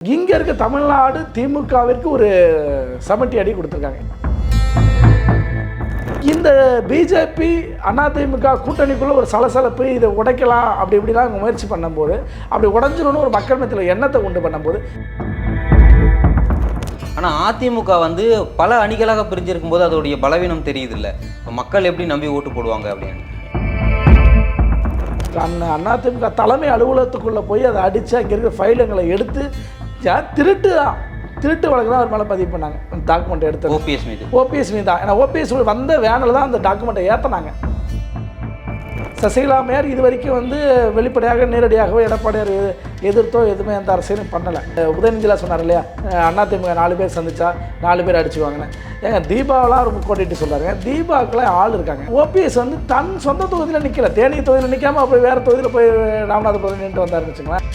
இங்கே இருக்க தமிழ்நாடு திமுகவிற்கு ஒரு சமட்டி அடி கொடுத்துருக்காங்க. இந்த பிஜேபி அதிமுக கூட்டணிக்குள்ள ஒரு சலசலப்பு இதை உடைக்கலாம் அப்படி இப்படிலாம் முயற்சி பண்ணும்போது அப்படி உடஞ்சிரும்னு ஒரு மக்கள் மத்தியில் எண்ணத்தை உண்டு பண்ணும்போது. ஆனால் அதிமுக வந்து பல அணிகளாக பிரிஞ்சிருக்கும் போது அதோடைய பலவீனம் தெரியுது இல்லை மக்கள் எப்படி நம்பி ஓட்டு போடுவாங்க அப்படின்னு. அண்ணா அதிமுக தலைமை அலுவலகத்துக்குள்ளே போய் அதை அடித்து அங்கே இருக்கிற ஃபைலுங்களை எடுத்து திருட்டு தான். திருட்டு வழக்கு தான் அவர் மேலே பதிவு பண்ணாங்க. டாக்குமெண்ட் எடுத்து ஓபிஎஸ் மீது. ஓபிஎஸ் மீது. தான் ஏன்னா ஓபிஎஸ் வந்த வேனில் தான் அந்த டாக்குமெண்ட்டை ஏற்றினாங்க சசிகலா மேயர் இது வரைக்கும் வந்து வெளிப்படையாக நேரடியாகவோ எடப்பாடியார் எது- எதிர்த்தோ எதுவுமே எந்த அரசியலும் பண்ணலை. உதயநிதிலா சொன்னார் இல்லையா? அண்ணா திமுக நாலு பேர் சந்திச்சா நாலு பேர் அடிச்சுவாங்கன்னு ஏங்க தீபாவெலாம் ரொம்ப கோட்டிட்டு சொல்கிறாருங்க தீபாவுக்குலாம் ஆள் இருக்காங்க. ஓபிஎஸ் வந்து தன் சொந்த தொகுதியில் நிற்கல தேனி தொகுதியில் நிற்காம அப்படி வேறு தொகுதியில் போய் ராமநாதபுரம் நின்று வந்தாருன்னு வச்சுங்களேன்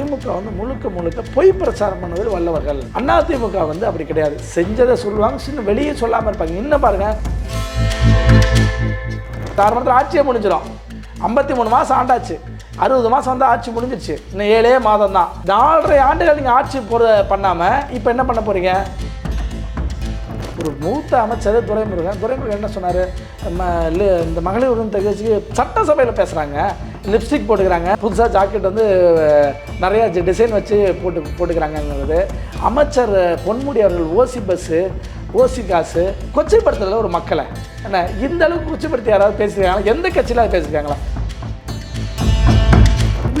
திமுக வந்து முழுக்க முழுக்க பொய் பிரச்சாரம் பண்ணுவதில் வல்லவர்கள். அண்ணா திமுக வந்து அப்படி கிடையாது. செஞ்சதை சொல்லுவாங்க சின்ன வெளியே சொல்லாமல் இருப்பாங்க. இன்னும் பாருங்க. காரணத்தில் ஆட்சியை முடிஞ்சிடும். ஐம்பத்தி மூணு மாதம் ஆண்டாச்சு. அறுபது மாதம் வந்து ஆட்சி முடிஞ்சிச்சு இன்னும் ஏழே மாதம் தான். நாலரை ஆண்டுகள் நீங்கள் ஆட்சி போகிற பண்ணாமல் இப்போ என்ன பண்ண போகிறீங்க ஒரு மூத்த அமைச்சர் துரைமுருகன். துரைமுருகன் என்ன சொன்னார்? நம்ம இந்த மகளிர் உரிமை தகுதிக்கு சட்டசபையில் பேசுகிறாங்க லிப்ஸ்டிக் போட்டுக்கிறாங்க. புதுசாக ஜாக்கெட் வந்து நிறையா நிறைய டிசைன் வச்சு போட்டு போட்டுக்கிறாங்கங்கிறது. அமைச்சர் பொன்முடி அவர்கள் ஓசி பஸ்ஸு ஓசி காசு கொச்சைப்படுத்துறதுல ஒரு மக்களை. என்ன இந்த அளவுக்கு கொச்சைப்படுத்தி யாராவது பேசியிருக்காங்களா எந்த கட்சியில் அது பேசியிருக்காங்களா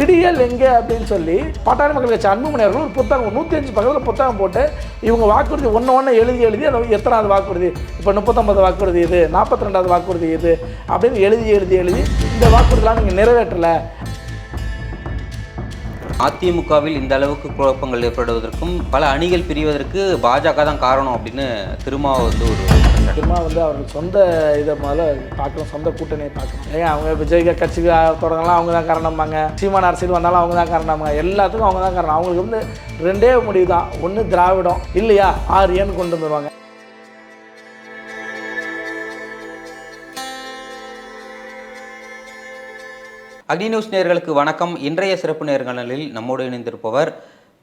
விடியல் எங்கே அப்படின்னு சொல்லி பட்டாளி மக்கள் கட்சி அன்புமணி அவர்கள் ஒரு புத்தகம் நூற்றி அஞ்சு பக்கத்தில் புத்தகம் போட்டு இவங்க வாக்குறுதி ஒன்று ஒன்று எழுதி எழுதி அதை எத்தனாவது வாக்குறுதி இப்போ முப்பத்தொம்பது வாக்குறுதி இது நாற்பத்தி ரெண்டாவது வாக்குறுதி இது அப்படின்னு எழுதி எழுதி எழுதி இந்த வாக்குறுதிலாம் நீங்கள் நிறைவேற்றலை. அதிமுகவில் இந்த அளவுக்கு குழப்பங்கள் ஏற்படுவதற்கும் பல அணிகள் பிரிவதற்கு பாஜக தான் காரணம் அப்படின்னு திருமாவை வந்து ஒரு திருமா வந்து அவர்கள் சொந்த இதை முதல்ல பார்க்கணும் சொந்த கூட்டணியை பார்க்கணும். ஏன் அவங்க விஜய் கட்சிக்கு தொடங்கலாம் அவங்க தான் காரணமாங்க சீமான அரசியல் வந்தாலும் அவங்க தான் காரணமாங்க எல்லாத்துக்கும் அவங்க தான் காரணம். அவங்களுக்கு வந்து ரெண்டே முடிவு தான். ஒன்று திராவிடம். இல்லையா? ஆரியன்னு கொண்டு வந்துருவாங்க. அக்னி நியூஸ் நேயர்களுக்கு வணக்கம். இன்றைய சிறப்பு நேர்காணலில் நம்மோடு இணைந்திருப்பவர்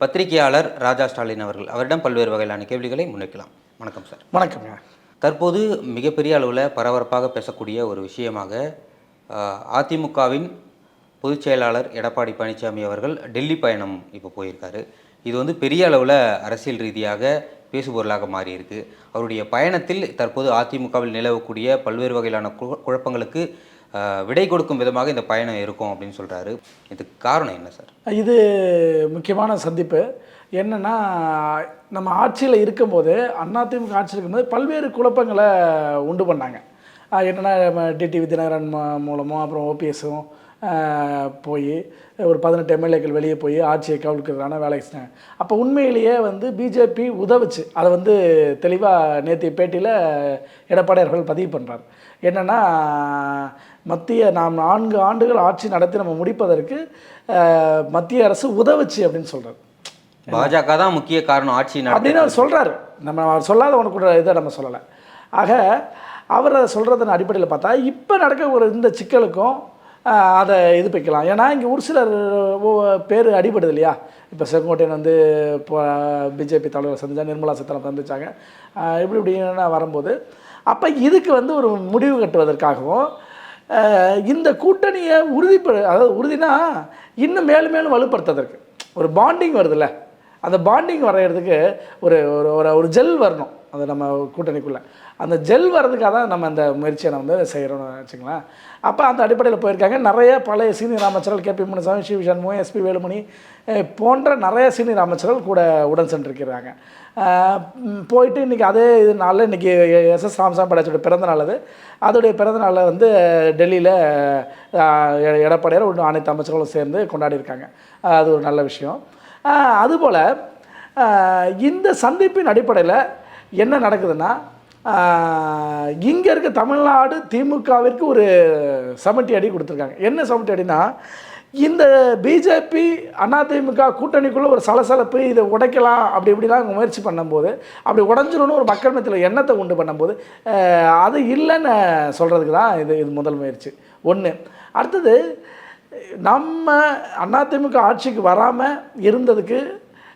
பத்திரிகையாளர் ராஜா ஸ்டாலின் அவர்கள். அவரிடம் பல்வேறு வகையிலான கேள்விகளை முன்வைக்கலாம். வணக்கம் சார். வணக்கங்க தற்போது மிகப்பெரிய அளவில் பரபரப்பாக பேசக்கூடிய ஒரு விஷயமாக அதிமுகவின் பொதுச் செயலாளர் எடப்பாடி பழனிசாமி அவர்கள் டெல்லி பயணம் இப்போ போயிருக்காரு. இது வந்து பெரிய அளவில் அரசியல் ரீதியாக பேசுபொருளாக மாறியிருக்கு. அவருடைய பயணத்தில் தற்போது அதிமுகவில் நிலவக்கூடிய பல்வேறு வகையிலான குழப்பங்களுக்கு விடை கொடுக்கும் விதமாக இந்த பயணம் இருக்கும் அப்படின்னு சொல்கிறாரு இதுக்கு காரணம் என்ன சார்? இது முக்கியமான சந்திப்பு. என்னென்னா நம்ம ஆட்சியில் இருக்கும்போது அதிமுக ஆட்சியில் இருக்கும்போது பல்வேறு குழப்பங்களை உண்டு பண்ணாங்க. ஆஹ் என்னென்னா டிடிவி தினகரன் மூலமும் அப்புறம் ஓபிஎஸும் போய் ஒரு பதினெட்டு எம்எல்ஏக்கள் வெளியே போய் ஆட்சியை கவிழ்க்கிறதுக்கான வேலை செஞ்சாங்க. அப்போ உண்மையிலேயே வந்து பிஜேபி உதவுச்சு. அதை வந்து தெளிவாக நேற்றைய பேட்டியில் எடப்பாடியார்கள் பதிவு பண்ணுறார் என்னென்னா மத்திய நாம் நான்கு ஆண்டுகள் ஆட்சி நடத்தி நம்ம முடிப்பதற்கு மத்திய அரசு உதவுச்சு அப்படின்னு சொல்கிறார் பாஜக தான் முக்கிய காரணம் ஆட்சி அப்படின்னு அவர் சொல்கிறாரு நம்ம அவர் சொல்லாத கூட இதை நம்ம சொல்லலை. ஆக அவர் அதை சொல்கிறதன் அடிப்படையில் பார்த்தா இப்போ நடக்க ஒரு இந்த சிக்கலுக்கும் அதை இது வைக்கலாம். ஏன்னா இங்கே ஒரு சிலர் பேர் அடிபடுது இல்லையா? இப்போ செங்கோட்டையன் வந்து இப்போ பிஜேபி தலைவர் சந்திச்சா நிர்மலா சீதாராமன் சந்திச்சாங்க. இப்படி இப்படின்னு வரும்போது அப்போ இதுக்கு வந்து ஒரு முடிவு கட்டுவதற்காகவும் இந்த கூட்டணியை உறுதிப்படு அதாவது உறுதினா இன்னும் மேலும் மேலும் வலுப்படுத்துறதுக்கு. ஒரு பாண்டிங் வருதுல்ல. அந்த பாண்டிங் வரைகிறதுக்கு ஒரு ஒரு ஒரு ஒரு ஜெல் வரணும். அது நம்ம கூட்டணிக்குள்ளே. அந்த ஜெல் வர்றதுக்காக தான் நம்ம அந்த முயற்சியை நம்ம வந்து செய்கிறோம்னு வச்சுங்களேன் அப்போ அந்த அடிப்படையில் போயிருக்காங்க. நிறைய பழைய சீனியர் அமைச்சர்கள் K P Munusamy C V Shanmugam S P Velumani போன்ற நிறைய சீனியர் அமைச்சர்கள் கூட உடன் சென்றிருக்கிறாங்க. போயிட்டு இன்றைக்கி அதே இது நாளில் இன்றைக்கி எஸ்எஸ் எஸ் ராமசாமி படைச்சோட பிறந்த நாள் அது. அதோடைய பிறந்த நாளில் வந்து டெல்லியில் எடப்பாடியார் ஒன்று அனைத்து அமைச்சர்களும் சேர்ந்து கொண்டாடியிருக்காங்க. அது ஒரு நல்ல விஷயம். அதுபோல் இந்த சந்திப்பின் அடிப்படையில் என்ன நடக்குதுன்னா இங்கே இருக்க தமிழ்நாடு திமுகவிற்கு ஒரு சமட்டி அடி கொடுத்துருக்காங்க. என்ன சமட்டி அடினா இந்த பிஜேபி அதிமுக கூட்டணிக்குள்ளே ஒரு சலசலப்பு இதை உடைக்கலாம் அப்படி இப்படிலாம் அவங்க முயற்சி பண்ணும்போது அப்படி உடஞ்சிடணும்னு ஒரு மக்கள் மத்தியில் எண்ணத்தை உண்டு பண்ணும்போது அது இல்லைன்னு சொல்கிறதுக்கு தான் இது இது முதல் முயற்சி. ஒன்று அடுத்தது நம்ம அதிமுக ஆட்சிக்கு வராமல் இருந்ததுக்கு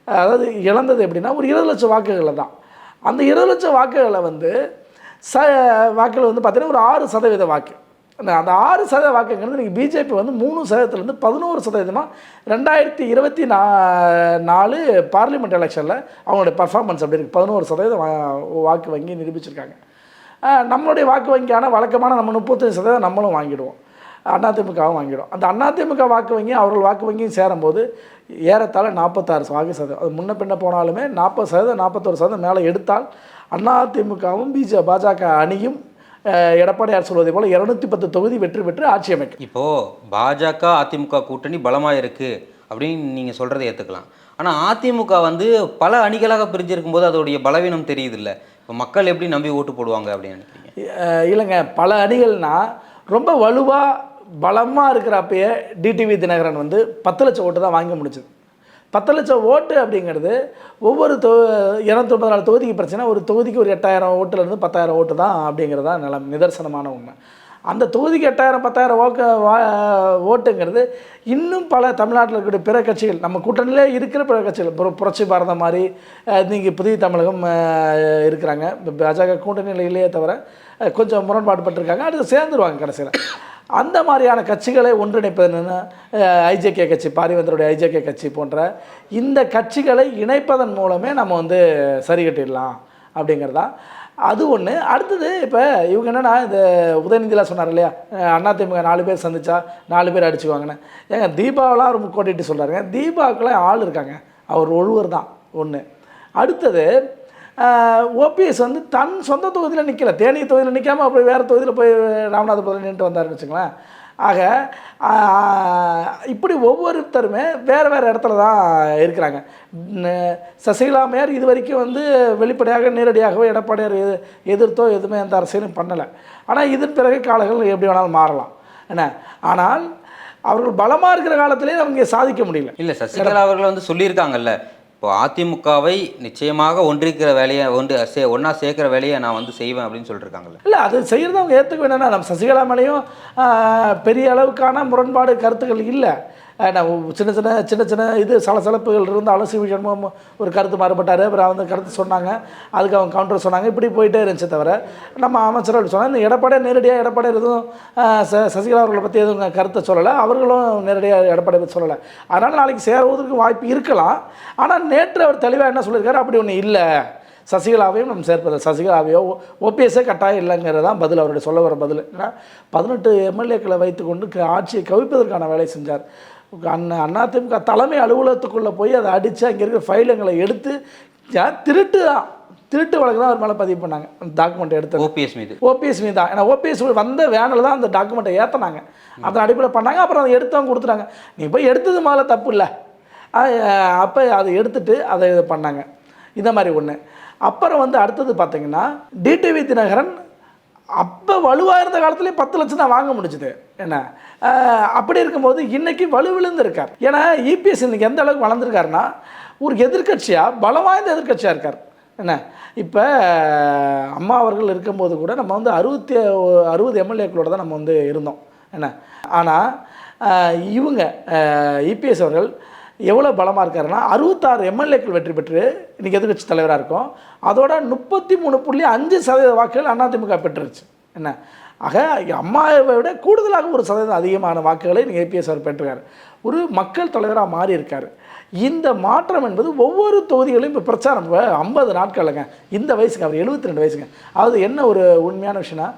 அதாவது இழந்தது எப்படின்னா ஒரு இருபது லட்சம் வாக்குகளை தான். அந்த இருபது லட்சம் வாக்குகளை வந்து ச வாக்கில் வந்து பார்த்தீங்கன்னா ஒரு ஆறு சதவீத வாக்கு. அந்த அந்த ஆறு சதவீத வாக்குங்கிறது இன்றைக்கி பிஜேபி வந்து மூணு சதவீதத்துலேருந்து பதினோரு சதவீதமாக ரெண்டாயிரத்தி இருபத்தி நா நாலு பார்லிமெண்ட் எலெக்ஷனில் அவங்களுடைய பர்ஃபார்மன்ஸ் அப்படி இருக்குது பதினோரு சதவீதம் வா- வாக்கு வங்கி நிரூபிச்சிருக்காங்க. நம்மளுடைய வாக்கு வங்கியான வழக்கமான நம்ம முப்பத்தஞ்சு சதவீதம் நம்மளும் வாங்கிடுவோம். அதிமுகவும் வாங்கிடும். அந்த அதிமுக வாக்கு வங்கி அவர்கள் வாக்கு வங்கியும் சேரும்போது ஏறத்தாழ நாற்பத்தாறு வாக்கு சதவீதம். அது முன்ன பின்ன போனாலுமே நாற்பது சதவீதம் நாற்பத்தோரு சதவீதம் மேலே எடுத்தால் அதிமுகவும் பிஜே பாஜக அணியும் எடப்பாடியார் சொல்வதை போல் இரநூத்தி பத்து தொகுதி வெற்றி பெற்று ஆட்சி அமைக்கும். இப்போது பாஜக அதிமுக கூட்டணி பலமாக இருக்குது அப்படின்னு நீங்கள் சொல்கிறத ஏற்றுக்கலாம் ஆனால் அதிமுக வந்து பல அணிகளாக பிரிஞ்சிருக்கும் போது அதோடைய பலவீனம் தெரியுதுல்ல. இப்போ மக்கள் எப்படி நம்பி ஓட்டு போடுவாங்க அப்படின்னு நினைக்கிறீங்க? இல்லைங்க. பல அணிகள்னா ரொம்ப வலுவாக பலமாக இருக்கிறப்பயே டிடிவி தினகரன் வந்து பத்து லட்சம் ஓட்டு தான் வாங்க முடிச்சது. பத்து லட்சம் ஓட்டு அப்படிங்கிறது ஒவ்வொரு தொ இரநூத்தொம்பது நாலு தொகுதிக்கு பிரச்சனை ஒரு தொகுதிக்கு ஒரு எட்டாயிரம் ஓட்டுலேருந்து பத்தாயிரம் ஓட்டு தான் அப்படிங்கிறது தான் நிலம் நிதர்சனமான உண்மை. அந்த தொகுதிக்கு எட்டாயிரம் பத்தாயிரம் ஓக்க வா ஓட்டுங்கிறது இன்னும் பல தமிழ்நாட்டில் இருக்கக்கூடிய பிற கட்சிகள் நம்ம கூட்டணியிலே இருக்கிற பிற கட்சிகள் புற புரட்சி பாரதம் மாதிரி நீங்கள் புதிய தமிழகம் இருக்கிறாங்க. பாஜக கூட்டணியில் இல்லையே தவிர கொஞ்சம் முரண்பாடு பட்டிருக்காங்க அடுத்து சேர்ந்துருவாங்க கடைசியில். அந்த மாதிரியான கட்சிகளை ஒன்றிணைப்பது என்னென்னா ஐஜேகே கட்சி பாரிவந்தருடைய ஐஜேகே கட்சி போன்ற இந்த கட்சிகளை இணைப்பதன் மூலமே நம்ம வந்து சரி கட்டிடலாம் அப்படிங்கிறதா. அது ஒன்று அடுத்தது இப்போ இவங்க என்னென்னா இந்த உதயநிதிலாம் சொன்னார் இல்லையா? அண்ணா திமுக நாலு பேர் சந்திச்சா நாலு பேர் அடிச்சுக்குவாங்கன்னு. ஏங்க தீபாவெலாம் ரொம்ப கோட்டிட்டு சொல்கிறாருங்க தீபாவுக்குலாம் ஆள் இருக்காங்க. அவர் ஒழுவர் தான். ஒன்று அடுத்தது ஓபிஎஸ் வந்து தன் சொந்த தொகுதியில் நிற்கல தேனி தொகுதியில் நிற்காமல் அப்படி வேறு தொகுதியில் போய் ராமநாதபுரத்தில் நின்றுட்டு வந்தாருன்னு வச்சுங்களேன் ஆக இப்படி ஒவ்வொருத்தருமே வேறு வேறு இடத்துல தான் இருக்கிறாங்க. சசிகலா மேயர் இது வரைக்கும் வந்து வெளிப்படையாக நேரடியாகவோ எடப்பாடியார் எது எதிர்த்தோ எதுவுமே எந்த அரசியலும் பண்ணலை. ஆனால் இதன் பிறகு காலங்கள் எப்படி வேணாலும் மாறலாம். என்ன? ஆனால் அவர்கள் பலமாக இருக்கிற காலத்திலே அவங்க சாதிக்க முடியல. இல்லை சசிகலா அவர்கள் வந்து சொல்லியிருக்காங்கல்ல இப்போ அதிமுகவை நிச்சயமாக ஒன்றிக்கிற வேலையை ஒன்று சே ஒன்றா சேர்க்குற வேலையை நான் வந்து செய்வேன் அப்படின்னு சொல்லியிருக்காங்கல்ல இல்லை அது செய்கிறத அவங்க ஏற்றுக்க வேணும்னா நம்ம சசிகலா மேலேயும் பெரிய அளவுக்கான முரண்பாடு கருத்துக்கள் இல்லை. சின்ன சின்ன சின்ன சின்ன இது சலசலப்புகள் இருந்தாலும் சிவி சண்முகம் ஒரு கருத்து மாறுபட்டார். அப்புறம் வந்து கருத்து சொன்னாங்க. அதுக்கு அவங்க கவுண்டர் சொன்னாங்க. இப்படி போயிட்டே இருந்துச்சு தவிர நம்ம அமைச்சர் அப்படி சொன்னாங்க. இந்த எடப்பாடியார் நேரடியாக எடப்பாடியார் எதுவும் ச சசிகலா அவர்களை பற்றி எதுவும் கருத்தை சொல்லலை. அவர்களும் நேரடியாக எடப்பாடியை பற்றி சொல்லலை. அதனால் நாளைக்கு சேருவதற்கு வாய்ப்பு இருக்கலாம். ஆனால் நேற்று அவர் தெளிவாக என்ன சொல்லியிருக்காரு? அப்படி ஒன்று இல்லை. சசிகலாவையும் நம்ம சேர்ப்பது. சசிகலாவையோ ஓபிஎஸ்ஸே கட்டாயம் இல்லைங்கிறது தான் பதில். அவருடைய சொல்ல வர பதில். ஏன்னா பதினெட்டு எம்எல்ஏக்களை வைத்துக்கொண்டு ஆட்சியை கவிப்பதற்கான வேலை செஞ்சார். அண்ணா அதிமுக தலைமை அலுவலகத்துக்குள்ளே போய் அதை அடித்து அங்கே இருக்கிற ஃபைலுங்களை எடுத்து திருட்டு தான். திருட்டு வழக்கு தான் அவர் மேலே பதிவு பண்ணாங்க. அந்த டாக்குமெண்ட் எடுத்து ஓபிஎஸ் மீது. ஓபிஎஸ் மீது தான். ஏன்னா ஓபிஎஸ் வந்த வேனில் தான் அந்த டாக்குமெண்ட்டை ஏற்றினாங்க அதன் அடிப்படையில் பண்ணாங்க அப்புறம் அதை எடுத்தவங்க கொடுத்துட்டாங்க. நீ போய் எடுத்தது முதல்ல தப்பு இல்லை. அப்போ அதை எடுத்துட்டு அதை இது பண்ணாங்க. இந்த மாதிரி ஒன்று அப்புறம் வந்து அடுத்தது பார்த்தீங்கன்னா டிடிவி தினகரன் அப்போ வலுவாக இருந்த காலத்துலேயே பத்து லட்சம் தான் வாங்க முடிஞ்சுது. என்ன? அப்படி இருக்கும்போது இன்றைக்கி வலுவிழுந்து இருக்கார். ஏன்னா இபிஎஸ் இன்னைக்கு எந்த அளவுக்கு வளர்ந்துருக்காருன்னா ஒரு எதிர்க்கட்சியாக பலம் வாய்ந்த எதிர்க்கட்சியாக இருக்கார். என்ன? இப்போ அம்மா அவர்கள் இருக்கும்போது கூட நம்ம வந்து அறுபத்தி அறுபது எம்எல்ஏக்களோட தான் நம்ம வந்து இருந்தோம். என்ன? ஆனால் இவங்க இபிஎஸ் அவர்கள் எவ்வளோ பலமாக இருக்காருன்னா அறுபத்தாறு எம்எல்ஏக்கள் வெற்றி பெற்று இன்றைக்கி எதிர்கட்சி தலைவராக இருக்கும். அதோட முப்பத்தி மூணு புள்ளி அஞ்சு சதவீத வாக்குகள் அதிமுக பெற்றுருச்சு. என்ன? ஆக அம்மாவை விட கூடுதலாக ஒரு சதவீதம் அதிகமான வாக்குகளை நீங்கள் ஏபிஎஸ் அவர் பெற்றிருக்காரு. ஒரு மக்கள் தலைவராக மாறி இருக்கார். இந்த மாற்றம் என்பது ஒவ்வொரு தொகுதிகளையும் இப்போ பிரச்சாரம் ஐம்பது நாட்களுங்க இந்த வயசுக்கு அவர் 72 ரெண்டு வயசுங்க. அதாவது என்ன ஒரு உண்மையான விஷயம்னா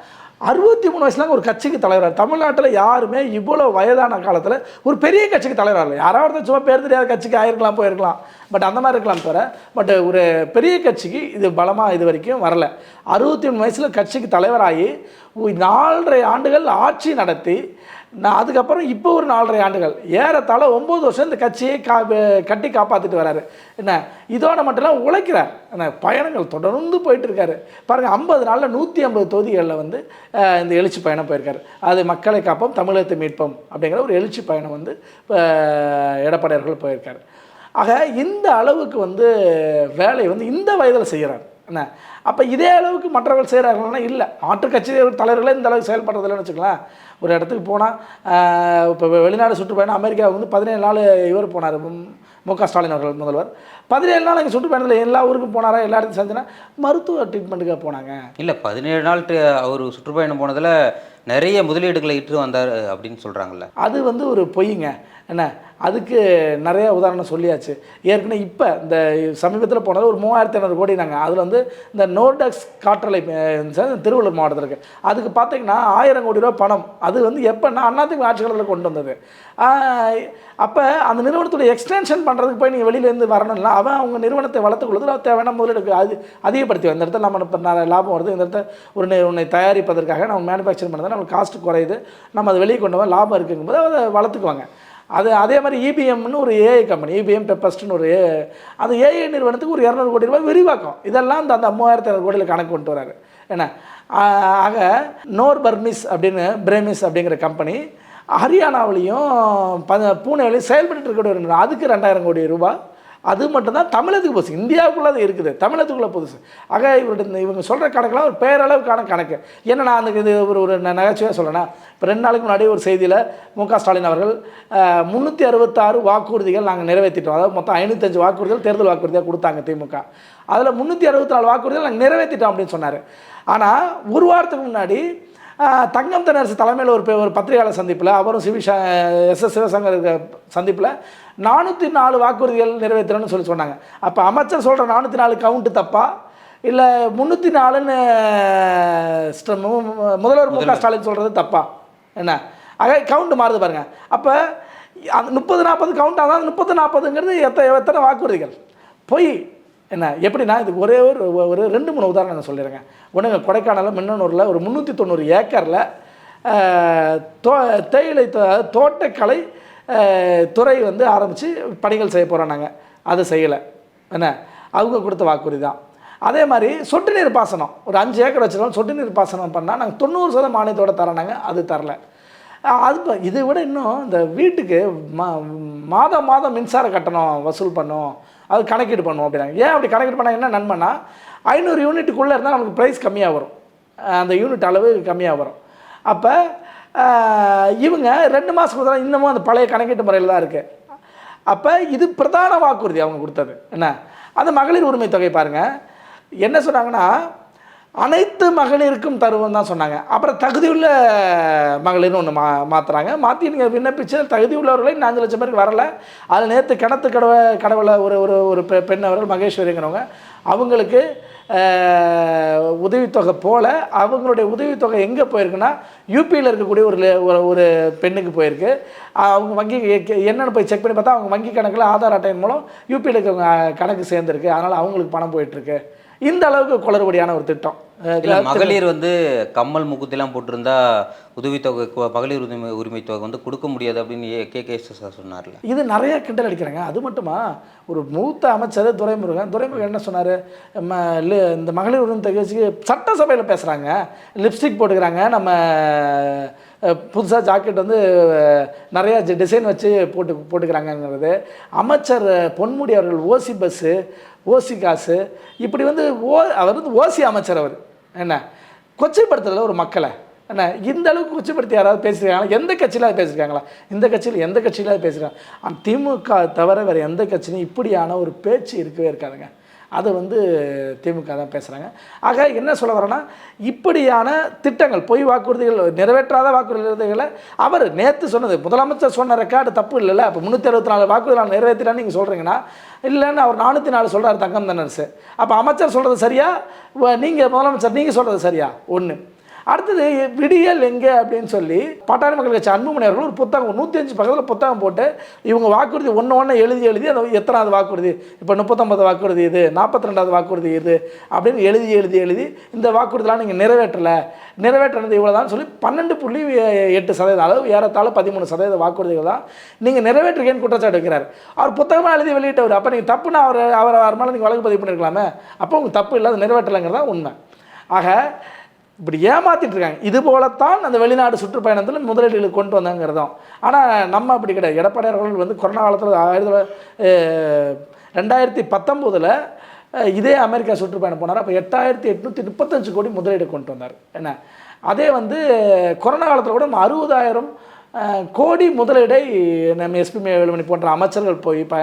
அறுபத்தி மூணு வயசுலாங்க ஒரு கட்சிக்கு தலைவராக தமிழ்நாட்டில் யாருமே இவ்வளோ வயதான காலத்தில் ஒரு பெரிய கட்சிக்கு தலைவராக இல்லை. யாராவது சும்மா பேர் தெரியாத கட்சிக்கு ஆயிருக்கலாம் போயிருக்கலாம். பட் அந்த மாதிரி இருக்கலாம் தவிர பட் ஒரு பெரிய கட்சிக்கு இது பலமாக இது வரைக்கும் வரல. அறுபத்தி மூணு வயசில் கட்சிக்கு தலைவராகி நாலரை ஆண்டுகள் ஆட்சி நடத்தி நான் அதுக்கப்புறம் இப்போ ஒரு நாலரை ஆண்டுகள். ஏறத்தாழ ஒம்பது வருஷம் இந்த கட்சியை கா கட்டி காப்பாற்றிட்டு வராரு. என்ன? இதோட மட்டும் உழைக்கிறார். என்ன? பயணங்கள் தொடர்ந்து போயிட்டுருக்காரு. பாருங்கள் ஐம்பது நாளில் நூற்றி ஐம்பது தொகுதிகளில் வந்து இந்த எழுச்சி பயணம் போயிருக்காரு. அது மக்களை காப்போம் தமிழகத்தை மீட்போம் அப்படிங்கிற ஒரு எழுச்சி பயணம் வந்து இப்போ எடப்பாடியார்கள் போயிருக்காரு. ஆக இந்த அளவுக்கு வந்து வேலையை வந்து இந்த வயதில் செய்கிறார் என்ன? அப்போ இதே அளவுக்கு மற்றவர்கள் செய்கிறார்கள்னா இல்லை. மாற்றுக் கட்சி தலைவர்களே இந்த அளவுக்கு செயல்படுறதில்லைன்னு வச்சுக்கலாம் ஒரு இடத்துக்கு போனால் இப்போ வெளிநாடு சுற்றுப்பயணம் அமெரிக்கா வந்து பதினேழு நாள் இவர் போனார். மு க ஸ்டாலின் அவர்கள் முதல்வர். பதினேழு நாள் எங்கள் சுற்றுப்பயணத்தில் எல்லா ஊருக்கும் போனாரா? எல்லா இடத்துக்கும் செஞ்சுனா மருத்துவ ட்ரீட்மெண்ட்டுக்காக போனாங்க. இல்லை பதினேழு நாள் அவர் சுற்றுப்பயணம் போனதில் நிறைய முதலீடுகளை இட்டு வந்தார் அப்படின்னு சொல்கிறாங்கல்ல அது வந்து ஒரு பொய்ங்க. என்ன அதுக்கு நிறைய உதாரணம் சொல்லியாச்சு. ஏற்கனவே இப்போ இந்த சமீபத்தில் போனது ஒரு மூவாயிரத்தி ஐநூறு கோடி நாங்கள் அதில் வந்து இந்த நோர்டக்ஸ் காற்றலை திருவள்ளூர் மாவட்டத்தில் இருக்குது அதுக்கு பார்த்தீங்கன்னா ஆயிரம் கோடி ரூபா பணம். அது வந்து எப்போன்னா அண்ணாத்துக்கு ஆட்சி கொண்டு வந்தது. அப்போ அந்த நிறுவனத்துடைய எக்ஸ்டென்ஷன் பண்ணுறதுக்கு போய் நீங்கள் வெளியிலேருந்து வரணும்னா அவன் அவங்க நிறுவனத்தை வளர்த்துக்கொள்வது தேவையான முதலீடு அது அதிகப்படுத்தி இந்த இடத்துல நம்ம இப்போ நிறைய லாபம் வருது. இந்த இடத்துல ஒரு உன்னை தயாரிப்பதற்காக நம்ம மேனுஃபேக்சர் பண்ணுறது நம்மளுக்கு காஸ்ட் குறையுது. நம்ம அதை வெளியே கொண்டு வர லாபம் இருக்குங்கும்போது அதை வளர்த்துக்குவாங்க. அது அதே மாதிரி இபிஎம்னு ஒரு ஏஐ கம்பெனி இபிஎம் பெப்பஸ்ட்னு ஒரு ஏ அந்த ஏஐ நிறுவனத்துக்கு ஒரு இரநூறு கோடி ரூபாய் விரிவாக்கம். இதெல்லாம் அந்த அந்த மூவாயிரத்தி ஐநூறு கோடியில் கணக்கு கொண்டு வராரு. என்ன? ஆக நோர் பர்மிஸ் அப்படின்னு பிரேமிஸ் அப்படிங்கிற கம்பெனி ஹரியானாவிலையும் ப பூனேவிலையும் செயல்பட்டு இருக்கக்கூடிய ஒரு அதுக்கு ரெண்டாயிரம் கோடி ரூபாய். அது மட்டும்தான் தமிழகத்துக்கு புதுசு இந்தியாவுக்குள்ளே அது இருக்குது. தமிழகத்துக்குள்ளே புதுசு ஆக இவருடைய இவங்க சொல்கிற கணக்கெலாம் ஒரு பேரளவுக்கான கணக்கு. என்ன நான் அந்த இது ஒரு ஒரு நகைச்சுவையாக சொல்லணும் இப்போ ரெண்டு நாளைக்கு முன்னாடி ஒரு செய்தியில் மு க ஸ்டாலின் அவர்கள் முந்நூற்றி அறுபத்தாறு வாக்குறுதிகள் நாங்கள் நிறைவேற்றிட்டோம் அதாவது மொத்தம் ஐநூற்றஞ்சு வாக்குறுதிகள் தேர்தல் வாக்குறுதியாக கொடுத்தாங்க திமுக. அதில் முந்நூற்றி அறுபத்தி நாலு வாக்குறுதிகள் நாங்கள் நிறைவேற்றிட்டோம் அப்படின்னு சொன்னார். ஆனால் ஒரு வாரத்துக்கு முன்னாடி தங்கம் தென்னரசு தலைமையில் ஒரு ஒரு பத்திரிகையாளர் சந்திப்பில் அவரும் சிவி எஸ் எஸ் சிவசங்கர் சந்திப்பில் நானூற்றி நாலு வாக்குறுதிகள் நிறைவேற்றுறேன்னு சொல்லி சொன்னாங்க. அப்போ அமைச்சர் சொல்கிற நானூற்றி நாலு கவுண்ட்டு தப்பா? இல்லை முந்நூற்றி நாலுன்னு முதல்வர் மு க ஸ்டாலின் சொல்கிறது தப்பா? என்ன? ஆக கவுண்ட் மாறுது பாருங்கள் அப்போ அந்த முப்பது நாற்பது கவுண்ட் அதாவது முப்பது நாற்பதுங்கிறது எத்தனை எத்தனை வாக்குறுதிகள்? பொய். என்ன? எப்படின்னா இது ஒரே ஒரு ஒரு ரெண்டு மூணு உதாரணம் நான் சொல்லிடுறேங்க. ஒன்றுங்க கொடைக்கானலில் மின்னனூரில் ஒரு முந்நூற்றி தொண்ணூறு ஏக்கரில் தோ தேயிலை தோட்டக்கலை துறை வந்து ஆரம்பித்து பணிகள் செய்ய போகிறோம் நாங்கள் அதை செய்யலை. என்ன? அவங்க கொடுத்த வாக்குறுதி தான். அதே மாதிரி சொட்டு நீர் பாசனம். ஒரு அஞ்சு ஏக்கர் வச்சுருந்தோம் சொட்டு நீர் பாசனம் பண்ணால் நாங்கள் தொண்ணூறு சதவீதம் மானியத்தோட தரோம் அது தரல. அது இப்போ இதை விட இன்னும் இந்த வீட்டுக்கு மா மாதம் மாதம் மின்சார கட்டணம் வசூல் பண்ணும். அது கணக்கீடு பண்ணுவோம் அப்படின்னாங்க. ஏன் அப்படி கணக்கீடு பண்ணால் என்ன நன்மைனா ஐநூறு யூனிட்டுக்குள்ளே இருந்தால் நமக்கு ப்ரைஸ் கம்மியாக வரும். அந்த யூனிட் அளவு கம்மியாக வரும். அப்போ இவங்க ரெண்டு மாதத்துக்கு தான் இன்னமும் அந்த பழைய கணக்கீட்டு முறையில் தான் இருக்குது அப்போ இது பிரதான வாக்குறுதி அவங்க கொடுத்தது. என்ன? அந்த மகளிர் உரிமை தொகை பாருங்கள் என்ன சொன்னாங்கன்னா அனைத்து மகளிருக்கும் தருவோம் தான் சொன்னாங்க. அப்புறம் தகுதியுள்ள மகளிர்னு ஒன்று மா மாற்றுறாங்க மாற்றி நீங்கள் விண்ணப்பிச்சு தகுதி உள்ளவர்களே நாலு அஞ்சு லட்சம் பேருக்கு வரல. அதில் நேற்று கிணத்து கடவை கடவுளை ஒரு ஒரு ஒரு பெ பெண் அவர்கள் மகேஸ்வரிங்கிறவங்க அவங்களுக்கு உதவித்தொகை போல் அவங்களுடைய உதவித்தொகை எங்கே போயிருக்குன்னா யூபியில் இருக்கக்கூடிய ஒரு லே- ஒரு பெண்ணுக்கு போயிருக்கு. அவங்க வங்கி என்னென்னு போய் செக் பண்ணி பார்த்தா அவங்க வங்கி கணக்கில் ஆதார் அட்டையின் மூலம் யூபியில் இருக்கவங்க கணக்கு சேர்ந்துருக்கு. அதனால் அவங்களுக்கு பணம் போயிட்டுருக்கு. இந்த அளவுக்கு குளறுபடியான ஒரு திட்டம். மகளிர் வந்து கம்மல் முகுத்திலாம் போட்டிருந்தா உதவித்தொகை மகளிர் உரிமை உரிமை தொகை வந்து கொடுக்க முடியாது அப்படின்னு கே. கே. சார் சொன்னார்ல. இது நிறைய கிண்டல் அடிக்கிறாங்க. அது மட்டுமா? ஒரு மூத்த அமைச்சர் துரைமுருகன் துரைமுருகன் என்ன சொன்னார்? இந்த மகளிர் உரிமை தகவலுக்கு சட்டசபையில் பேசுகிறாங்க லிப்ஸ்டிக் போட்டுக்கிறாங்க. நம்ம புதுசாக ஜாக்கெட் வந்து நிறையா டிசைன் வச்சு போட்டு போட்டுக்கிறாங்கங்கிறது. அமைச்சர் பொன்முடி அவர்கள் ஓசி பஸ்ஸு ஓசி காசு இப்படி வந்து ஓ அவர் வந்து ஓசி அமைச்சர் அவர். என்ன? கொச்சைப்படுத்துறதுல ஒரு மக்களை. என்ன? இந்த அளவுக்கு கொச்சைப்படுத்தி யாராவது பேசியிருக்காங்களா? எந்த கட்சியிலாவது பேசியிருக்காங்களா? இந்த கட்சியில் எந்த கட்சியிலாவது பேசுகிறாங்க திமுக தவிர வேறு எந்த கட்சியிலும் இப்படியான ஒரு பேச்சு இருக்கவே இருக்காதுங்க. அதை வந்து திமுக தான் பேசுகிறாங்க ஆக என்ன சொல்ல வரேன்னா இப்படியான திட்டங்கள் பொய் வாக்குறுதிகள் நிறைவேற்றாத வாக்குறுதிகளை அவர் நேற்று சொன்னது முதலமைச்சர் சொன்ன ரெக்கார்டு தப்பு இல்லைல்ல இப்போ முந்நூற்றி அறுபத்தி நாலு வாக்குறுதி நான் நிறைவேற்றினான்னு நீங்கள் சொல்கிறீங்கன்னா இல்லைன்னு அவர் நானூற்றி நாலு சொல்கிறார் தங்கம் தன்னரசு அப்போ அமைச்சர் சொல்கிறது சரியா? நீங்கள் முதலமைச்சர் நீங்கள் சொல்கிறது சரியா? ஒன்று அடுத்தது விடியல் எங்கே அப்படின்னு சொல்லி பட்டாளி மக்கள் கட்சி அன்புமணி அவர்கள் ஒரு புத்தகம் நூற்றி அஞ்சு பக்கத்தில் புத்தகம் போட்டு இவங்க வாக்குறுதி ஒன்று ஒன்று எழுதி எழுதி அந்த எத்தனாவது வாக்குறுதி இப்போ முப்பத்தொம்பது வாக்குறுதி இது நாற்பத்தி ரெண்டாவது வாக்குறுதி இது அப்படின்னு எழுதி எழுதி எழுதி இந்த வாக்குறுதிலாம் நீங்கள் நிறைவேற்றலை. நிறைவேற்றினது இவ்வளோ சொல்லி பன்னெண்டு புள்ளி எட்டு சதவீதம் அளவு ஏறத்தாழ பதிமூணு சதவீத வாக்குறுதிகள் தான் நீங்கள் நிறைவேற்றுக்கேன்னு குற்றச்சாட்டு வைக்கிறார். அவர் புத்தகமாக எழுதி வெளியிட்டவர் அப்போ நீங்கள் தப்புன்னு அவர் அவர் அவர் மேலே நீங்கள் வழக்கு பதிவு பண்ணியிருக்கலாமே அப்போ உங்களுக்கு தப்பு இல்லாத அது உண்மை. ஆக இப்படி ஏமாத்திட்டு இருக்காங்க இது போலத்தான் அந்த வெளிநாடு சுற்றுப்பயணத்தில் முதலீடுகளுக்கு கொண்டு வந்தாங்கிறதும். ஆனால் நம்ம அப்படி கிடையாது. எடப்பாடி அவர்கள் வந்து கொரோனா காலத்தில் ஆயிரத்தி ரெண்டாயிரத்தி பத்தொம்போதில் இதே அமெரிக்கா சுற்றுப்பயணம் போனார். அப்போ எட்டாயிரத்தி எட்நூற்றி முப்பத்தஞ்சு கோடி முதலீடு கொண்டு வந்தார். என்ன? அதே வந்து கொரோனா காலத்தில் கூட நம்ம அறுபதாயிரம் கோடி முதலீடை நம்ம எஸ்பி வேலுமணி போன்ற அமைச்சர்கள் போய் ப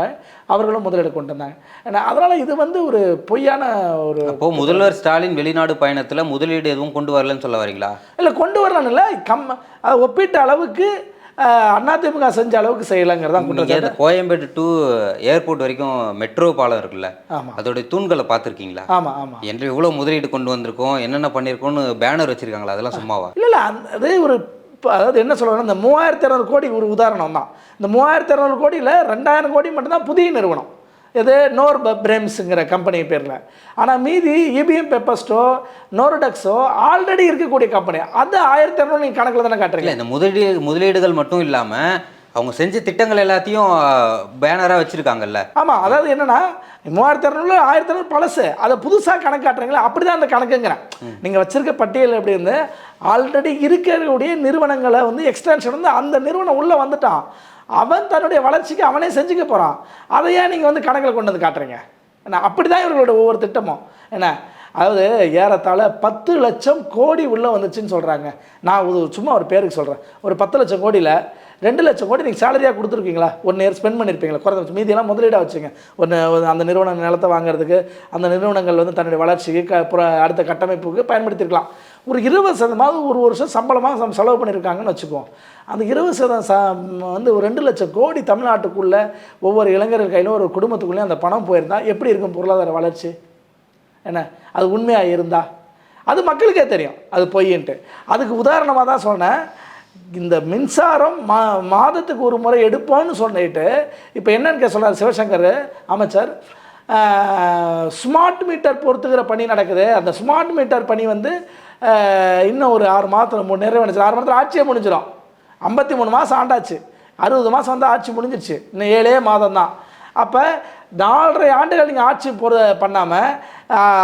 அவர்களும் முதலீடு கொண்டு வந்தாங்க. ஏன்னா அதனால் இது வந்து ஒரு பொய்யான ஒரு அப்போ முதல்வர் ஸ்டாலின் வெளிநாடு பயணத்துல முதலீடு எதுவும் கொண்டு வரலன்னு சொல்ல வரீங்களா? இல்லை கொண்டு வரலான்னு இல்லை. கம் ஒப்பிட்ட அளவுக்கு அதிமுக செஞ்ச அளவுக்கு செய்யலைங்கிறதா கோயம்பேடு டு ஏர்போர்ட் வரைக்கும் மெட்ரோ பாலம் இருக்குல்ல அதோடைய தூண்களை பார்த்துருக்கீங்களா? ஆமாம் ஆமாம் என்று இவ்வளோ முதலீடு கொண்டு வந்திருக்கோம் என்னென்ன பண்ணியிருக்கோம்னு பேனர் வச்சிருக்காங்களா? அதெல்லாம் சும்மாவா? இல்லை இல்லை அந்த அது ஒரு இப்போ அதாவது என்ன சொல்லணும்னா இந்த மூவாயிரத்தி இரநூறு கோடி ஒரு உதாரணம் தான். இந்த மூவாயிரத்தி இரநூறு கோடியில் ரெண்டாயிரம் கோடி மட்டும்தான் புதிய நிறுவனம். இது நோர் பிரேம்ஸுங்கிற கம்பெனி பேரில். ஆனால் மீதி இபிஎம் பெப்பஸ்டோ நோர்டெக்ஸோ ஆல்ரெடி இருக்கக்கூடிய கம்பெனி அது ஆயிரத்தி இரநூறு நீங்கள் கணக்கில் தானே காட்டுறீங்க. இந்த முதலீடு முதலீடுகள் மட்டும் இல்லாமல் அவங்க செஞ்ச திட்டங்கள் எல்லாத்தையும் பேனராக வச்சுருக்காங்கல்ல. ஆமாம் அதாவது என்னன்னா மூவாயிரத்தி இரநூறுல ஆயிரத்தி இரநூறு பழசு அதை புதுசாக கணக்கு காட்டுறீங்களா அப்படி தான் அந்த கணக்குங்கிறேன். நீங்கள் வச்சிருக்க பட்டியல் எப்படி இருந்து ஆல்ரெடி இருக்கக்கூடிய நிறுவனங்களை வந்து எக்ஸ்டென்ஷன் வந்து அந்த நிறுவனம் உள்ளே வந்துட்டான். அவன் தன்னுடைய வளர்ச்சிக்கு அவனே செஞ்சுக்க போகிறான் அதை ஏன் நீங்கள் வந்து கணக்கில் கொண்டு வந்து காட்டுறீங்க? என்ன அப்படி தான் இவர்களோட ஒவ்வொரு திட்டமும். என்ன அதாவது ஏறத்தாழ பத்து லட்சம் கோடி உள்ளே வந்துச்சுன்னு சொல்கிறாங்க நான் ஒரு சும்மா ஒரு பேருக்கு சொல்கிறேன் ஒரு பத்து லட்சம் கோடியில் ரெண்டு லட்சம் கோடி நீங்கள் சேலரியாக கொடுத்துருக்கீங்களா? ஒன் இயர் ஸ்பெண்ட் பண்ணியிருப்பீங்களா குறைஞ்ச மீதியெல்லாம் முதலீடாக வச்சுங்க. ஒன்று அந்த நிறுவன நிலத்தை வாங்குறதுக்கு அந்த நிறுவனங்கள் வந்து தன்னுடைய வளர்ச்சிக்கு க அடுத்த கட்டமைப்புக்கு பயன்படுத்தியிருக்கலாம் ஒரு இருபது சதமாவது ஒரு வருஷம் சம்பளமாக சம் செலவு பண்ணியிருக்காங்கன்னு வச்சுக்குவோம். அந்த இருபது சதம் ச வந்து ஒரு ரெண்டு லட்சம் கோடி தமிழ்நாட்டுக்குள்ளே ஒவ்வொரு இளைஞர்கள் கையிலும் ஒரு குடும்பத்துக்குள்ளேயும் அந்த பணம் போயிருந்தால் எப்படி இருக்கும் பொருளாதார வளர்ச்சி? என்ன? அது உண்மையாக இருந்தா? அது மக்களுக்கே தெரியும். அது பொய்ன்ட்டு. அதுக்கு உதாரணமாக தான் சொன்னேன். இந்த மின்சாரம் மா மாதத்துக்கு ஒரு முறை எடுப்போம்னு சொல்லிட்டு இப்போ என்னன்னு கே சொல்கிறார் சிவசங்கர் அமைச்சர். ஸ்மார்ட் மீட்டர் பொறுத்துக்கிற பணி நடக்குது. அந்த ஸ்மார்ட் மீட்டர் பணி வந்து இன்னும் ஒரு ஆறு மாதத்தில் மூணு நிறைவேணுச்சு ஆறு மாதத்தில் ஆட்சியே முடிஞ்சிடும் ஐம்பத்தி மூணு மாதம் ஆண்டாச்சு. அறுபது மாதம் வந்து ஆட்சி முடிஞ்சிருச்சு. இன்னும் ஏழே மாதம் தான். அப்போ நாலரை ஆண்டுகள் நீங்கள் ஆட்சி பொறு பண்ணாமல்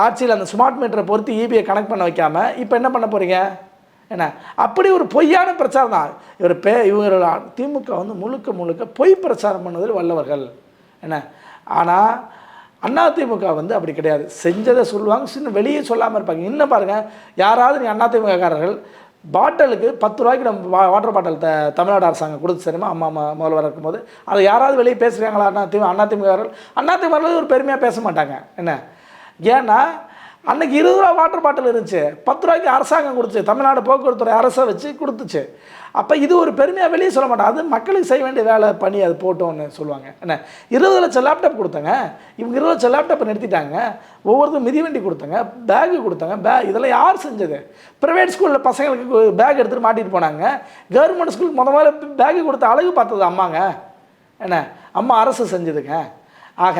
ஆட்சியில் அந்த ஸ்மார்ட் மீட்டரை பொறுத்து இபிஐ கனெக்ட் பண்ண வைக்காமல் இப்போ என்ன பண்ண போகிறீங்க என்ன? அப்படி ஒரு பொய்யான பிரச்சாரம் தான். இவர் பே இவங்க திமுக வந்து முழுக்க முழுக்க பொய் பிரச்சாரம் பண்ணுவதில் வல்லவர்கள். என்ன? ஆனால் அதிமுக வந்து அப்படி கிடையாது. செஞ்சதை சொல்லுவாங்க சின்ன வெளியே சொல்லாமல் இருப்பாங்க. இன்னும் பாருங்கள் யாராவது நீ அதிமுககாரர்கள் பாட்டிலுக்கு பத்து ரூபாய்க்கு நம்ம வா வாட்டர் பாட்டில் த தமிழ்நாடு அரசாங்கம் கொடுத்து சரிமா அம்மா அம்மா முதல்வர் இருக்கும்போது அதை யாராவது வெளியே பேசுகிறாங்களா அண்ணா திமுக அதிமுககாரர்கள் அதிமுகர்கள் ஒரு பெருமையாக பேச மாட்டாங்க. என்ன? ஏன்னா அன்னைக்கு இருபது ரூபா வாட்டர் பாட்டில் இருந்துச்சு. பத்து ரூபாய்க்கு அரசாங்கம் கொடுத்து தமிழ்நாடு போக்குவரத்துறை அரசை வச்சு கொடுத்துச்சு. அப்போ இது ஒரு பெருமையாக வெளியே சொல்ல மாட்டோம். அது மக்களுக்கு செய்ய வேண்டிய வேலை பண்ணி அது போட்டோன்னு சொல்லுவாங்க. என்ன? இருபது லட்சம் லேப்டாப் கொடுத்தாங்க. இவங்க இருபது லட்சம் லேப்டாப்பை நிறுத்திட்டாங்க. ஒவ்வொருத்தரும் மிதிவண்டி கொடுத்தாங்க. பேகு கொடுத்தாங்க. பே இதெல்லாம் யார் செஞ்சது? ப்ரைவேட் ஸ்கூலில் பசங்களுக்கு பேக் எடுத்துகிட்டு மாட்டிட்டு போனாங்க. கவர்மெண்ட் ஸ்கூலுக்கு முத முதல்ல பேகு கொடுத்த அழகு பார்த்தது அம்மாங்க. என்ன? அம்மா அரசு செஞ்சதுங்க. ஆக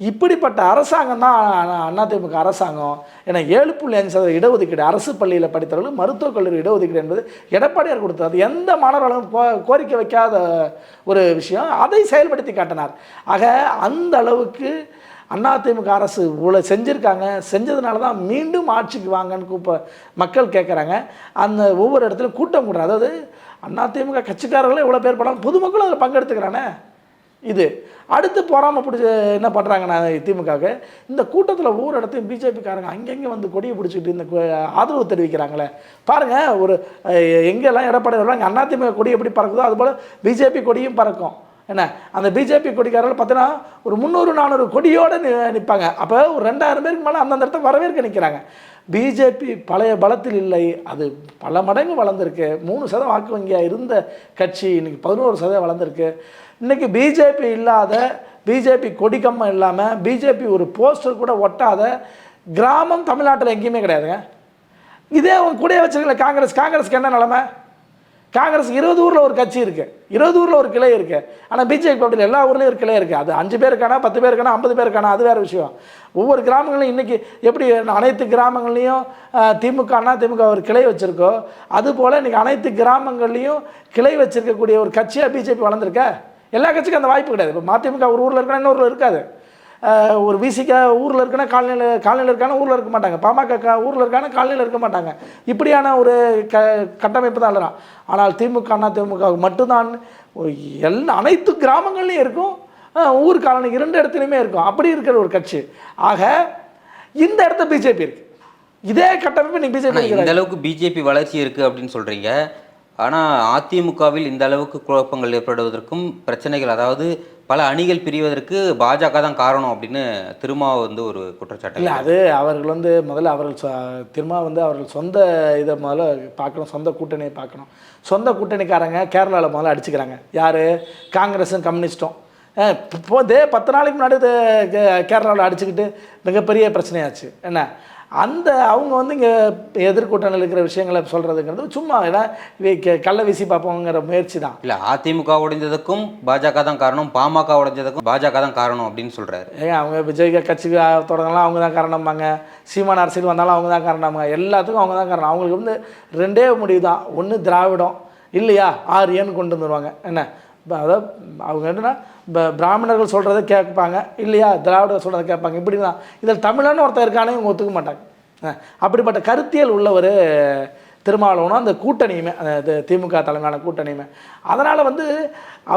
இப்படிப்பட்ட அரசாங்கம் தான் அதிமுக அரசாங்கம். ஏன்னா ஏழு புள்ளி அஞ்சு சதவீத இடஒதுக்கீடு அரசு பள்ளியில் படித்தவர்கள் மருத்துவக் கல்லூரி இடஒதுக்கீடு என்பது எடப்பாடியார் கொடுத்தது. அது எந்த மாணவர்களும் கோ கோரிக்கை வைக்காத ஒரு விஷயம். அதை செயல்படுத்தி காட்டினார். ஆக அந்த அளவுக்கு அதிமுக அரசு இவ்வளோ செஞ்சுருக்காங்க. செஞ்சதுனால தான் மீண்டும் ஆட்சிக்கு வாங்கன்னு கூப்ப மக்கள் கேட்குறாங்க அந்த ஒவ்வொரு இடத்துலையும் கூட்டம் கூடுறாங்க. அதாவது அதிமுக கட்சிக்காரர்களே இவ்வளோ பேர் படம் பொதுமக்களும் அதில் பங்கெடுத்துக்கிறானே. இது. அடுத்து பொறாமல் பிடிச்சி என்ன பண்ணுறாங்கன்னா திமுகவுக்கு? இந்த கூட்டத்தில் ஒவ்வொரு இடத்தையும் பிஜேபிக்காரங்க அங்கங்கே வந்து கொடியை பிடிச்சிக்கிட்டு இந்த ஆதரவு தெரிவிக்கிறாங்களே. பாருங்கள் ஒரு எங்கெல்லாம் எடப்பாடி வருவாங்க அண்ணா திமுக கொடி எப்படி பறக்குதோ அதுபோல் பிஜேபி கொடியும் பறக்கும். என்ன? அந்த பிஜேபி கொடிக்காரர்கள் பார்த்தீங்கன்னா ஒரு முந்நூறு நானூறு கொடியோடு நிற்பாங்க அப்போ ஒரு ரெண்டாயிரம் பேருக்கு மேலே அந்தந்த இடத்த வரவேற்க நிற்கிறாங்க பிஜேபி பழைய பலத்தில் இல்லை. அது பல மடங்கு வளர்ந்துருக்கு. மூணு சதம் வாக்கு வங்கியாக இருந்த கட்சி இன்றைக்கி பதினோரு சதவீதம் வளர்ந்துருக்கு. இன்றைக்கி பிஜேபி இல்லாத பிஜேபி கொடிக்கம்மம் இல்லாமல் பிஜேபி ஒரு போஸ்டர் கூட ஒட்டாத கிராமம் தமிழ்நாட்டில் எங்கேயுமே கிடையாதுங்க. இதே அவங்க கூட வச்சுருக்கல காங்கிரஸ் காங்கிரஸ்க்கு என்ன நிலமை? காங்கிரஸ் இருபது ஊரில் ஒரு கட்சி இருக்குது இருபது ஊரில் ஒரு கிளை இருக்குது ஆனால் பிஜேபி அப்படி எல்லா ஊர்லேயும் ஒரு கிளை இருக்குது அது அஞ்சு பேருக்கான பத்து பேருக்கானா ஐம்பது பேருக்கானா அது வேறு விஷயம். ஒவ்வொரு கிராமங்களையும் இன்றைக்கி எப்படி அனைத்து கிராமங்கள்லேயும் திமுகனா திமுக ஒரு கிளை வச்சுருக்கோ அதுபோல் இன்றைக்கி அனைத்து கிராமங்கள்லேயும் கிளை வச்சுருக்கக்கூடிய ஒரு கட்சியாக பிஜேபி வளர்ந்துருக்க? எல்லா கட்சிக்கும் அந்த வாய்ப்பு கிடையாது. இப்போ மதிமுக ஒரு ஊரில் இருக்கா இன்னொரு இருக்காது. ஒரு விசிக்க ஊரில் இருக்குன்னா காலனியில் காலனியில் இருக்கான ஊரில் இருக்க மாட்டாங்க. பாமக ஊரில் இருக்கான காலனியில் இருக்க மாட்டாங்க. இப்படியான ஒரு க கட்டமைப்பு தான் இல்லைனா ஆனால் திமுக அண்ணா திமுக மட்டும்தான். எல்லா அனைத்து கிராமங்கள்லையும் இருக்கும். ஊர் காலனி இரண்டு இடத்துலையுமே இருக்கும். அப்படி இருக்கிற ஒரு கட்சி. ஆக இந்த இடத்த பிஜேபி இருக்கு. இதே கட்டமைப்பு நீ ஆனா பிஜேபி இந்த அளவுக்கு பிஜேபி வளர்ச்சி இருக்கு அப்படின்னு சொல்றீங்க. ஆனா அதிமுகவில் இந்த அளவுக்கு குழப்பங்கள் ஏற்படுவதற்கும் பிரச்சனைகள் அதாவது பல அணிகள் பிரிவதற்கு பாஜக தான் காரணம் அப்படின்னு திருமாவை வந்து ஒரு குற்றச்சாட்டு இல்லை அது அவர்கள் வந்து முதல்ல அவர்கள் சொ- திரும்ப வந்து அவர்கள் சொந்த இதை முதல்ல பார்க்கணும் சொந்த கூட்டணியை பார்க்கணும். சொந்த கூட்டணிக்காரங்க கேரளாவில் முதல்ல அடிச்சுக்கிறாங்க. யார்? காங்கிரஸும் கம்யூனிஸ்ட்டும் இப்போ இதே பத்து நாளைக்கு முன்னாடி கேரளாவில் அடிச்சுக்கிட்டு மிகப்பெரிய பிரச்சனையாச்சு. என்ன? அந்த அவங்க வந்து இங்கே எதிர்கூட்டணியில் இருக்கிற விஷயங்களை சொல்கிறதுங்கிறது சும்மா ஏன்னா கள்ள வீசி பார்ப்போங்கிற முயற்சி தான் இல்ல அதிமுக உடைந்ததுக்கும் பாஜக தான் காரணம் பாமக உடைஞ்சதுக்கும் பாஜக தான் காரணம் அப்படின்னு சொல்றாரு. ஏங்க அவங்க விஜய் கட்சி தொடங்கலாம் அவங்க தான் காரணமாங்க சீமான அரசியல் வந்தாலும் அவங்க தான் காரணமாங்க எல்லாத்துக்கும் அவங்க தான் காரணம். அவங்களுக்கு வந்து ரெண்டே முடிவு தான். ஒன்று திராவிடம் இல்லையா? ஆரியன்னு கொண்டு வந்துடுவாங்க என்ன? அதாவது அவங்க என்னன்னா இப்போ பிராமணர்கள் சொல்கிறத கேட்பாங்க இல்லையா? திராவிடர் சொல்கிறத கேட்பாங்க. இப்படி தான் இதில் தமிழன்னு ஒருத்தர் இருக்கானே இவங்க ஒத்துக்க மாட்டாங்க. அப்படிப்பட்ட கருத்தியல் உள்ள ஒரு திருமாவளவனும் அந்த கூட்டணியுமே அந்த திமுக தலைமையான கூட்டணியுமே. அதனால் வந்து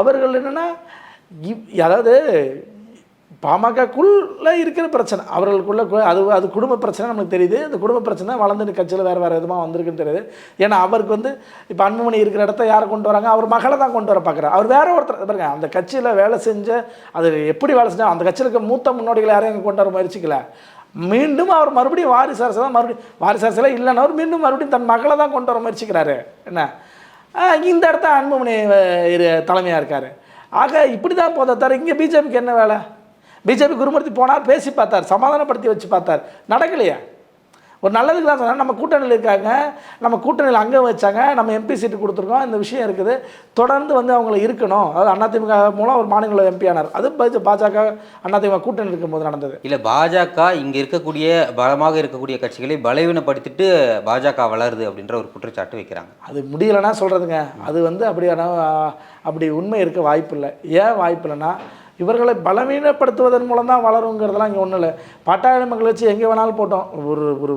அவர்கள் என்னென்னா அதாவது பாமகக்குள்ளே இருக்கிற பிரச்சனை. அவர்களுக்குள்ள அது அது குடும்ப பிரச்சனை நமக்கு தெரியுது. அந்த குடும்ப பிரச்சனை வளர்ந்து கட்சியில் வேறு வேறு விதமாக வந்திருக்குன்னு தெரியுது. ஏன்னா அவருக்கு வந்து இப்போ அன்புமணி இருக்கிற இடத்த யாரை கொண்டு வராங்க? அவர் மகளை தான் கொண்டு வர பார்க்குறாரு அவர் வேறு ஒருத்தர் பாருங்க அந்த கட்சியில் வேலை செஞ்ச அது எப்படி வேலை செஞ்சால் அந்த கட்சியில் இருக்க மூத்த முன்னோடிகளை யாரையும் இங்கே கொண்டு வர முயற்சிக்கல. மீண்டும் அவர் மறுபடியும் வாரிசு அரசு தான் மறுபடியும் வாரிசு அரசில் இல்லைன்னா அவர் மீண்டும் மறுபடியும் தன் மகளை தான் கொண்டு வர முயற்சிக்கிறாரு. என்ன? இந்த இடத்த அன்புமணி இரு தலைமையாக இருக்கார். ஆக இப்படி தான் போதா தவிர இங்கே பிஜேபிக்கு என்ன வேலை? பிஜேபி குருமூர்த்தி போனார் பேசி பார்த்தார் சமாதானப்படுத்தி வச்சு பார்த்தார். நடக்கலையே. ஒரு நல்லதுக்கு தான் சொன்னார் நம்ம கூட்டணியில் இருக்காங்க. நம்ம கூட்டணியில் அங்கே வச்சாங்க. நம்ம எம்பி சீட்டு கொடுத்துருக்கோம். இந்த விஷயம் இருக்குது. தொடர்ந்து வந்து அவங்கள இருக்கணும். அதாவது அதிமுக மூலம் ஒரு மாநில எம்பி ஆனார். அது பாஜ- பாஜக அதிமுக கூட்டணி இருக்கும்போது நடந்தது. இல்ல பாஜக இங்க இருக்கக்கூடிய பலமாக இருக்கக்கூடிய கட்சிகளை பலவீனப்படுத்திட்டு பாஜக வளருது அப்படின்ற ஒரு குற்றச்சாட்டு வைக்கிறாங்க. அது முடியலைன்னா சொல்கிறதுங்க அது வந்து அப்படியான அப்படி உண்மை இருக்க வாய்ப்பு இல்லை. ஏன் வாய்ப்பு இல்லைன்னா இவர்களை பலவீனப்படுத்துவதன் மூலம் தான் வளருங்கிறதெல்லாம் இங்கே ஒன்றும் இல்லை பட்டாளமங்களை வச்சு எங்கே வேணாலும் போட்டோம். ஒரு ஒரு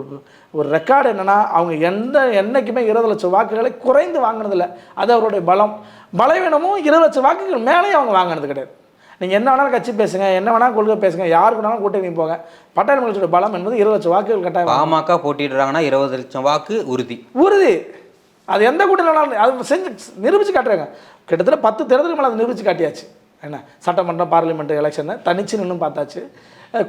ஒரு ரெக்கார்டு என்னென்னா அவங்க எந்த என்னைக்குமே இருபது லட்சம் வாக்குகளை குறைந்து வாங்கினதில்ல. அது அவருடைய பலம். பலவீனமும் இருபது லட்சம் வாக்குகள் மேலேயும் அவங்க வாங்கினது கிடையாது. நீங்கள் என்ன வேணாலும் கட்சி பேசுங்க என்ன வேணாலும் கொள்கை பேசுங்க யாருக்கு வேணாலும் கூட்டணி போங்க. பட்டாளமங்களோட பலம் என்பது இருபது லட்சம் வாக்குகள் கட்டாயம். பாமக போட்டிடுறாங்கன்னா இருபது லட்சம் வாக்கு உறுதி. உறுதி. அது எந்த கூட்டணினாலும் அது செஞ்சு நிரூபித்து காட்டுறாங்க. கிட்டத்தட்ட பத்து தேர்தலுக்கு மேலே அதை நிரூபித்து காட்டியாச்சு. என்ன சட்டமன்றம் பார்லிமெண்ட் எலெக்ஷனை தனிச்சு நின்று பார்த்தாச்சு.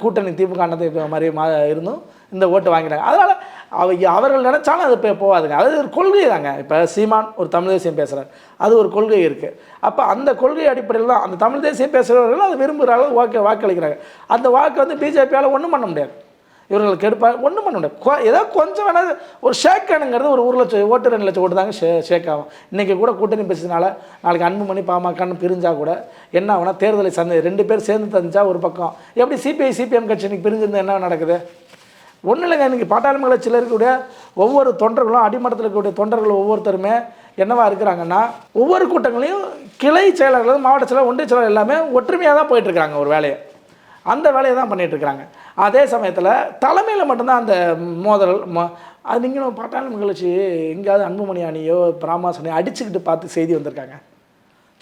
கூட்டணி தீர்ப்பு காண்டது இப்போ மாதிரி மா இருந்தும் இந்த ஓட்டு வாங்கிட்டாங்க அதனால் அவ அவர்கள் நினச்சாலும் அது இப்போ போகாதுங்க. அது ஒரு கொள்கை தாங்க இப்போ சீமான் ஒரு தமிழ் தேசியம் பேசுகிறார் அது ஒரு கொள்கை இருக்குது அப்போ அந்த கொள்கை அடிப்படையில் தான் அந்த தமிழ் தேசியம் பேசுகிறவர்கள் அது விரும்புகிற அளவு வாக்கு வாக்களிக்கிறாங்க. அந்த வாக்கு வந்து பிஜேபியால் ஒன்றும் பண்ண முடியாது. இவர்கள் கெடுப்பா ஒன்றும் பண்ண முடியாது. ஏதோ கொஞ்சம் வேணால் ஒரு ஷேக்கனுங்கிறது ஒரு ஒரு லட்சம் ஓட்டு ரெண்டு லட்சம் ஓட்டு தாங்க ஷே ஷேக் ஆகும். இன்றைக்கி கூட கூட்டணி பேசுறதுனால நாளைக்கு அன்புமணி பாமகன்னு பிரிஞ்சால் கூட என்ன ஆகுனா தேர்தலை சந்தை ரெண்டு பேர் சேர்ந்து தந்துச்சா ஒரு பக்கம். எப்படி சிபிஐ சிபிஎம் கட்சி இன்னைக்கு பிரிஞ்சிருந்தா என்ன நடக்குது? ஒன்றும் இல்லைங்க. இன்றைக்கி பாட்டாளி கட்சியில் இருக்கக்கூடிய ஒவ்வொரு தொண்டர்களும் அடிமட்டத்தில் இருக்கக்கூடிய தொண்டர்கள் ஒவ்வொருத்தருமே என்னவா இருக்கிறாங்கன்னா ஒவ்வொரு கூட்டங்களையும் கிளை செயலாளர்கள் மாவட்ட செயலாளர் ஒன்றிய செயலாளர் எல்லாமே ஒற்றுமையாக தான் போயிட்டுருக்காங்க ஒரு வேலையை. அந்த வேலையை தான் பண்ணிகிட்ருக்கிறாங்க அதே சமயத்தில் தலைமையில் மட்டும்தான் அந்த மோதல் மோ அது நீங்களும் பாட்டாளி மகிழ்ச்சி எங்கேயாவது அன்புமணி அணியோ பிராமாசனையோ அடிச்சுக்கிட்டு பார்த்து செய்தி வந்திருக்காங்க.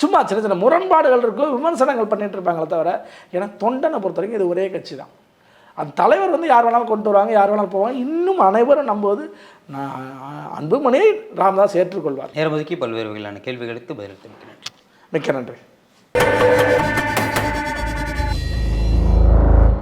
சும்மா சின்ன சின்ன முரண்பாடுகள் இருக்கும் விமர்சனங்கள் பண்ணிட்டு இருப்பாங்களே தவிர ஏன்னா தொண்டனை பொறுத்த வரைக்கும் இது ஒரே கட்சி தான். அந்த தலைவர் வந்து யார் வேணாலும் கொண்டு வருவாங்க யார் வேணாலும் போவாங்க இன்னும் அனைவரும் நம்புவது நான் அன்புமணியை ராமதாஸ் ஏற்றுக்கொள்வார். நேரம் ஒதுக்கி பல்வேறு வகையிலான கேள்விகளுக்கு பதிலளித்து மிக்க நன்றி. மிக்க நன்றி.